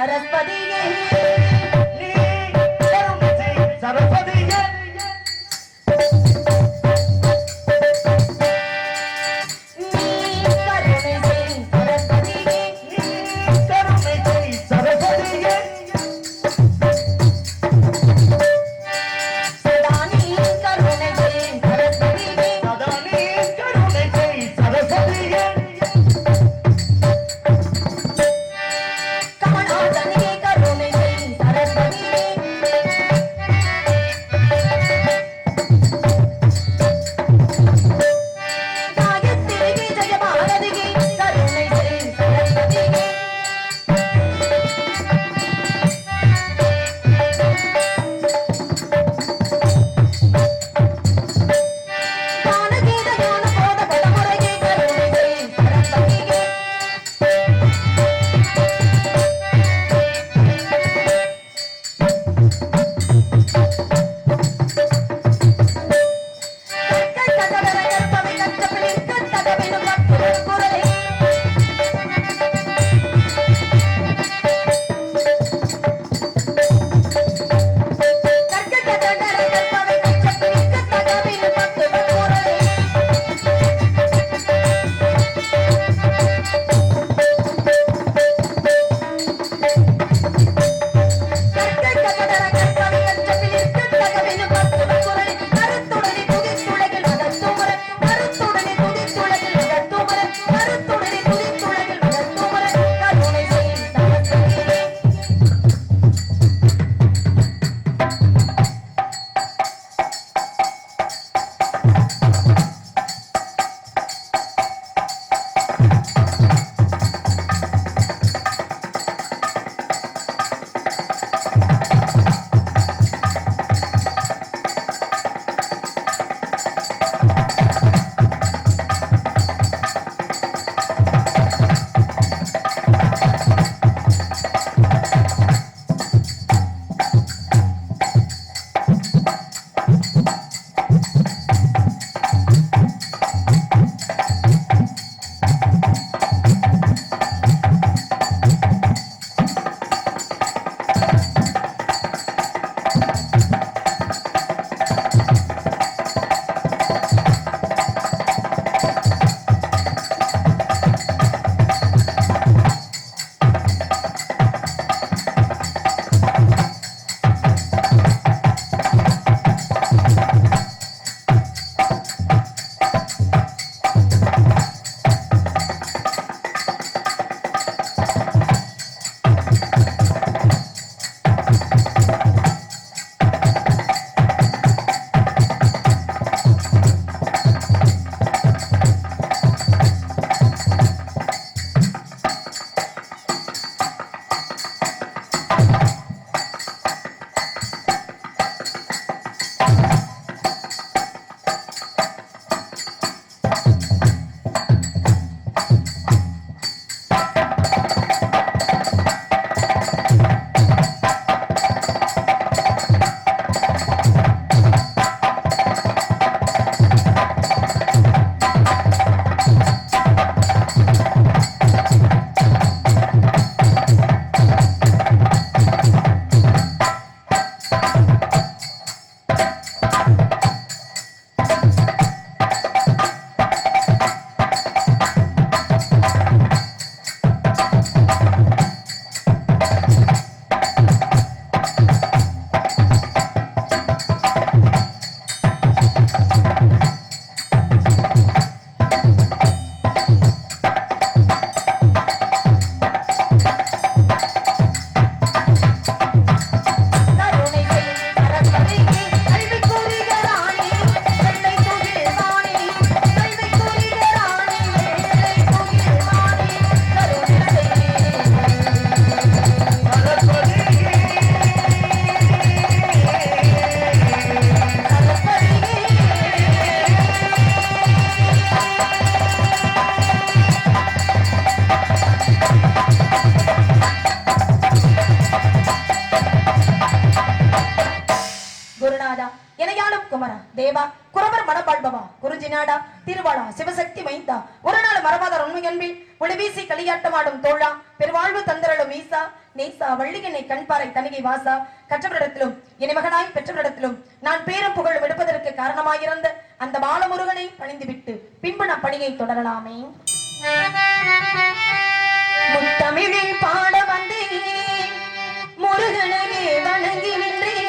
சரஸ்வதியே. நாடா திருவாளா சிவசக்தி மைந்தா ஒரு நாள் மரபாதார் உண்மை அன்பில் ஒளிவீசி களியாட்டமாடும் தோழா. பெருவாழ்வு தந்திரலும் ஈசா. நேசா வள்ளியனை கண்பாறை தனிகை வாசா. கற்றவரிடத்திலும் இனி மகனாய் பெற்றவரிடத்திலும் நான் பேரும் புகழும் எடுப்பதற்கு காரணமாயிருந்த அந்த பாலமுருகனை பணிந்துவிட்டு பின்பு நான் பணியை தொடரலாமே. முத்தமிழில் பாட வந்தேன். முருகனவே வணங்கி நின்றேன்.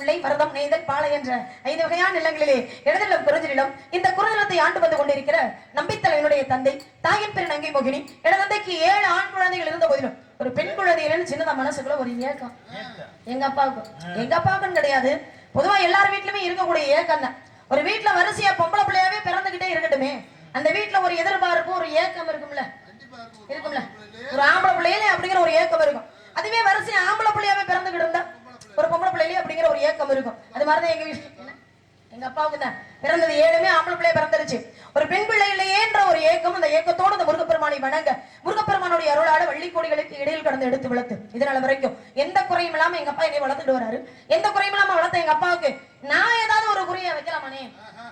முல்லை மருதம் நெய்தல் பாலை என்ற ஐந்து வகையான நிலங்களிலே இடநிலம் குறிஞ்சி இந்த குறிஞ்சிலத்தை ஆண்டு வந்து கொண்டிருக்கிற நம்பித்தலைவனுடைய தந்தை தாயின் பெரு நங்கை மோகினி இடதந்தைக்கு ஏழு ஆண் குழந்தைகள் இருந்த போதிலும் ஒரு பெண் குழந்தை சின்னதா மனசுக்குள்ள ஒரு ஏக்கம். எங்க அப்பாவுக்கும். எங்க அப்பாவுக்கும் கிடையாது. பொதுவா எல்லார் வீட்லயுமே இருக்கக்கூடிய ஏக்கம் தான். ஒரு வீட்டுல வரிசையா பொம்பளை பிள்ளையாவே பிறந்துகிட்டே இருக்கட்டுமே. அந்த வீட்டுல ஒரு எதிர்பார்ப்பு ஒரு ஏக்கம் இருக்கும்ல. இருக்கும்ல. ஒரு ஆம்பளை பிள்ளையில அப்படிங்கிற ஒரு ஏக்கம் இருக்கும். அதுவே வரிசையா ஆம்பளை பிள்ளையாவே பிறந்துகிட்டு இருந்தா ஒரு பொம்பளை பிள்ளையிலே அப்படிங்கிற ஒரு ஏக்கம் இருக்கும். அது மாதிரிதான் எங்க வீட்டு எங்க அப்பாவுக்கு தான். பிறந்தது ஏழுமே ஆம்பளை பிள்ளை பிறந்துருச்சு. ஒரு பெண் பிள்ளை இல்லையேன்ற ஒரு ஏக்கம் அந்த ஏக்கத்தோடு அந்த முருகப்பெருமானை வணங்க முருகப்பெருமானுடைய அருளாட வள்ளிக்கோடிகளுக்கு இடையில் கடந்து எடுத்து வளர்த்து இதனால வரைக்கும் எந்த குறையும் இல்லாம எங்க அப்பா என்னை வளர்த்துட்டு வராரு. எந்த குறையும் இல்லாம வளர்த்த எங்க அப்பாவுக்கு நான் ஏதாவது ஒரு குறையை வைக்கலாமானே?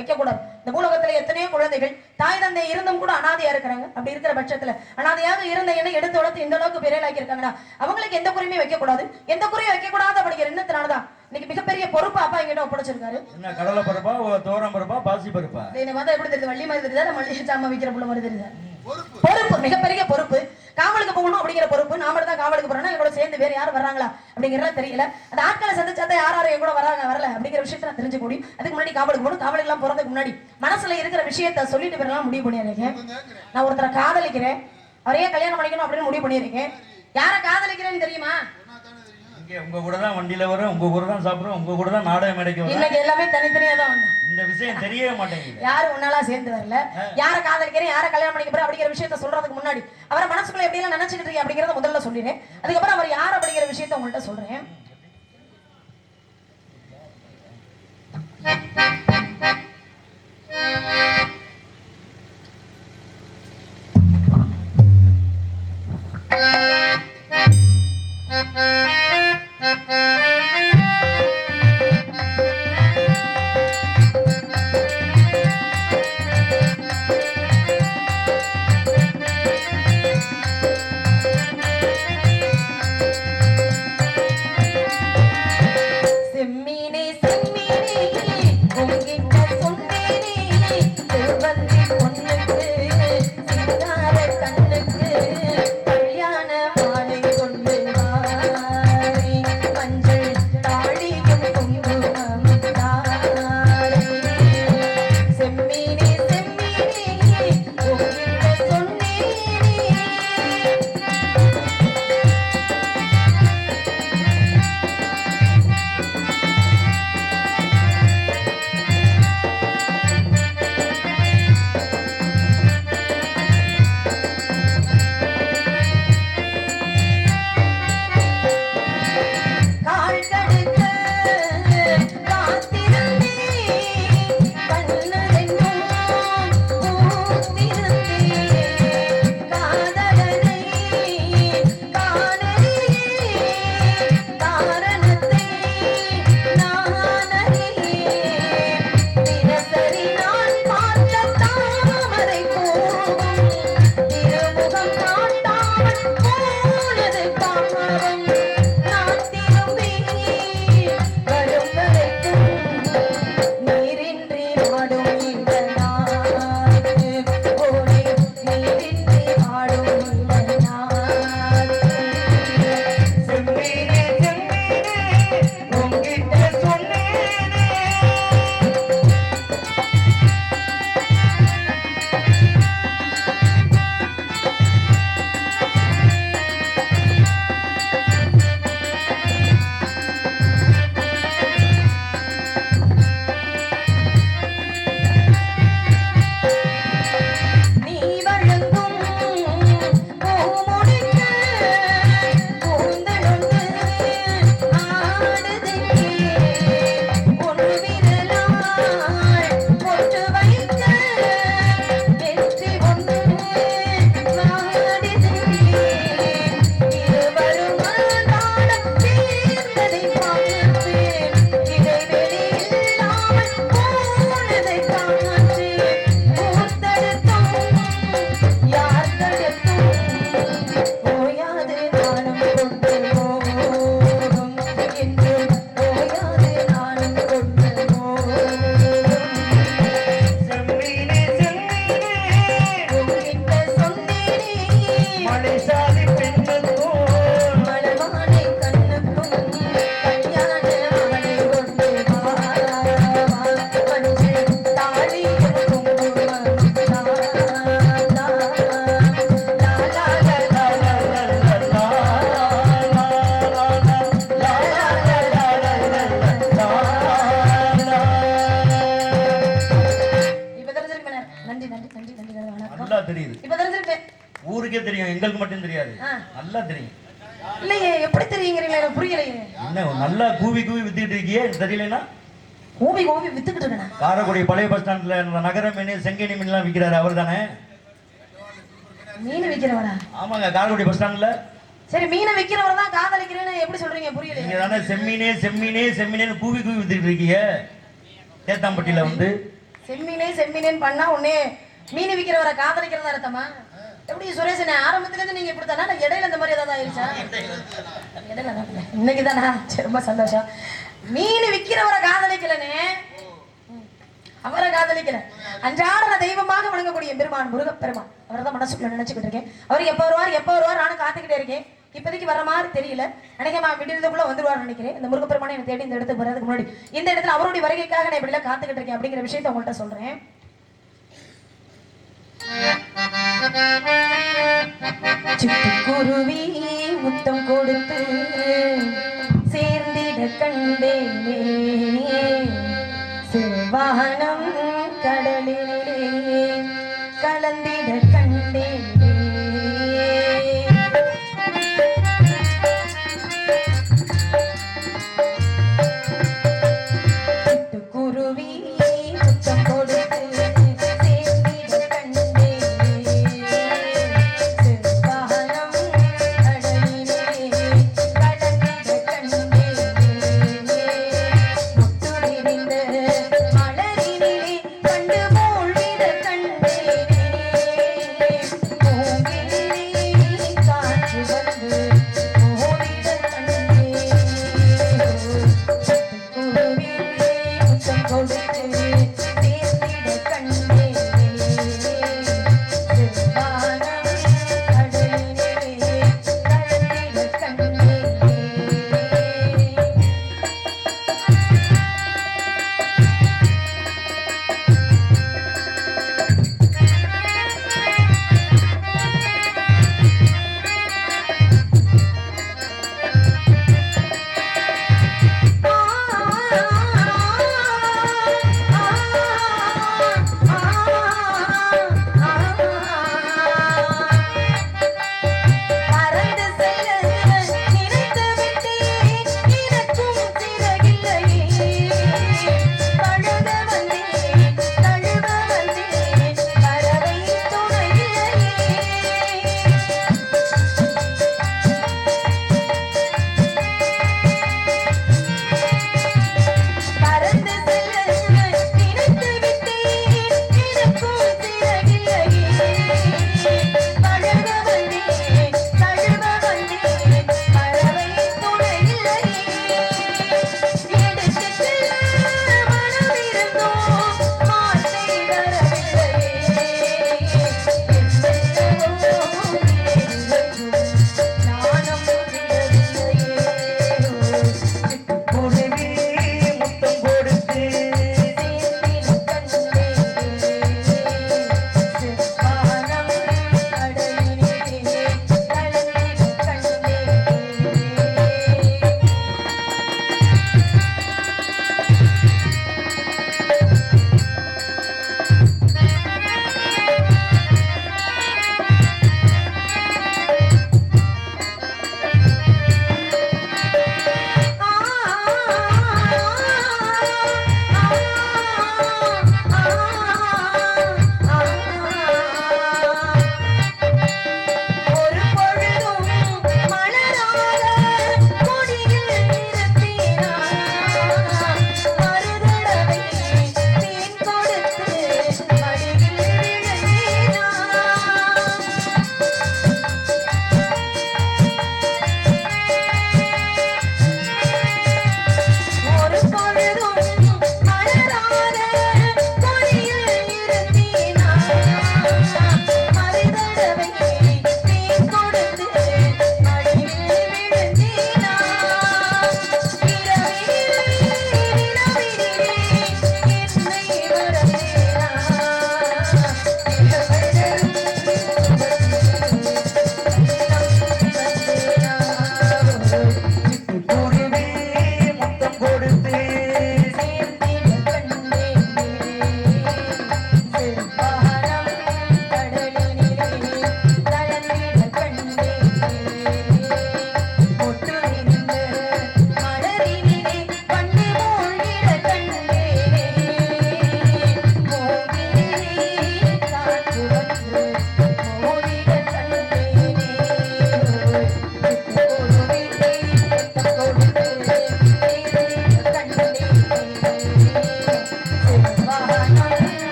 வைக்க கூடாது இந்த பூலோகத்துல எத்தனையோ குழந்தைகள் தாய் தந்தை இருந்தும் கூட அனாதையா இருக்கிறாங்க. அப்படி இருக்கிற பட்சத்துல அனாதையாக இருந்த என்னை எடுத்து வளர்த்து இந்த அளவுக்கு பெரியலாக்கி இருக்காங்கன்னா அவங்களுக்கு எந்த குறையுமே வைக்க கூடாது எந்த குறையும் வைக்க கூடாது அப்படிங்கிற எண்ணத்தினாலதான் இன்னைக்கு மிகப்பெரிய பொறுப்பு அப்பா எங்கிட்ட ஒப்படைச்சிருக்காரு. என்ன கடலை பருப்பா தோரம் பருப்பா பாசி பருப்பா? என்னை பார்த்தா எப்படி தெரியுது? வள்ளி மாதிரி தெரியுதா? இல்ல மல்லிகை சாமா விக்கிற புள்ள மாதிரி தெரியுதா? பொறுப்பு. மிகப்பெரிய பொறுப்பு. காவலுக்கு போகணும் அப்படிங்கிற பொறுப்பு. நாம தான் காவலுக்கு போறோம்னா எங்களோட சேர்ந்து வேற யாரும் வர்றாங்களா அப்படிங்கறத தெரியல. அந்த ஆட்களை சந்திச்சாதான் யார் யாரும் என் கூட வராங்க வரல அப்படிங்கிற விஷயத்த நான் தெரிஞ்சுக்க முடியும். அதுக்கு முன்னாடி காவலுக்கு போகணும். காவலுக்கு எல்லாம் போறதுக்கு முன்னாடி மனசுல இருக்கிற விஷயத்த சொல்லிட்டு வரலாம் முடிவு பண்ணியிருக்கேன் நான் ஒருத்தரை காதலிக்கிறேன். அவரையே கல்யாணம் பண்ணிக்கணும் அப்படின்னு முடிவு பண்ணியிருக்கேன் யாரை காதலிக்கிறேன்னு தெரியுமா? இங்க உங்க கூட தான் வண்டியில வரும் உங்க கூட தான் சாப்பிடுறோம் உங்க கூட தான் நாடகம் மேடைக்கு இன்னைக்கு எல்லாமே தனித்தனியா தான் இந்த விஷயம் தெரியவே மாட்டேங்குது. யாரும் ஒன்னாலா சேர்ந்து வரல. யார காதலிக்கிறேன் யார கல்யாணம் பண்ணிக்க அப்படிங்கிற விஷயத்த சொல்றதுக்கு முன்னாடி அவரை மனசுக்குள்ள எப்படி எல்லாம் நினைச்சுக்கிட்டு இருக்கீங்க அப்படிங்கறத முதல்ல சொல்லிடுறேன். அதுக்கப்புறம் அவர் யார் அப்படிங்கிற விஷயத்த உங்கள்ட்ட சொல்றேன். Música நல்லா தெரியுது. ஊருக்கே தெரியும் எங்களுக்கு மட்டும் தெரியாது. நல்லா தெரியும். இல்லையே எப்படி தெரியுங்கிறீங்களா எனக்கு புரியலையே. என்ன நல்லா கூவி கூவி வித்துக்கிட்டு இருக்கியே தெரியலனா கூவி கூவி வித்துக்கிட்டு இருக்கேன்? காரைக்குடி பழைய பஸ் ஸ்டாண்ட்ல நகர மீன் செங்கேணி மீன்லாம் விற்கிறாரு அவர் தானே மீன் விற்கிறவரா ஆமாங்க காரைக்குடி பஸ் ஸ்டாண்ட்ல. சரி மீனை விற்கிறவர் தான் காதலிக்கிறேன்னு எப்படி சொல்றீங்க புரியல நீங்க தானே செம்மீனே செம்மீனே செம்மீனே கூவி கூவி வித்துக்கிட்டு இருக்கீங்க தேத்தாம்பட்டியில வந்து. செம்மீனே செம்மீனேன்னு பண்ணா உடனே மீன் விக்கிறவரை காதலிக்கிறதா அர்த்தமா? எப்படி சுரேஷனே ஆரம்பத்திலேருந்து நீங்கள் நீங்க இப்படி தானா இடையில இந்த மாதிரி ஏதாவது ஆயிடுச்சா இடையில இன்னைக்கு தானா? ரொம்ப சந்தோஷம். மீன் விக்கிறவரை காதலிக்கலனே. அவரை காதலிக்கல. அன்றாட தெய்வமாக வணங்கக்கூடிய பெருமான் முருகப்பெருமான். அவரை தான் மனசுக்குள்ள நினைச்சுக்கிட்டு இருக்கேன். அவர் எப்ப வருவார் எப்ப வருவார் நானும் காத்துக்கிட்டே இருக்கேன். இப்போதைக்கு வர மாதிரி தெரியல. நினைக்கிறேன் விடுறதுக்குள்ள வந்துருவார் நினைக்கிறேன். இந்த முருகப்பெருமானை என்ன தேடி இந்த இடத்துக்கு வரதுக்கு முன்னாடி இந்த இடத்துல அவருடைய வருகைக்காக நான் இப்படி எல்லாம் காத்துக்கிட்டு இருக்கேன் அப்படிங்கிற விஷயத்த உங்கள்கிட்ட சொல்றேன். சிட்டுக்குருவி முத்தம் கொடுத்து சேர்ந்திட கண்டேனே. செவ்வானம் கடலிலே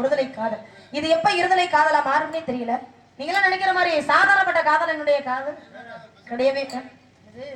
ஒருதலை காதல். இது எப்ப இருதலை காதலா மாறும்னே தெரியல. நீங்களாம் நினைக்கிற மாதிரி சாதாரணப்பட்ட காதல் என்னுடைய காதல் கிடையவே இது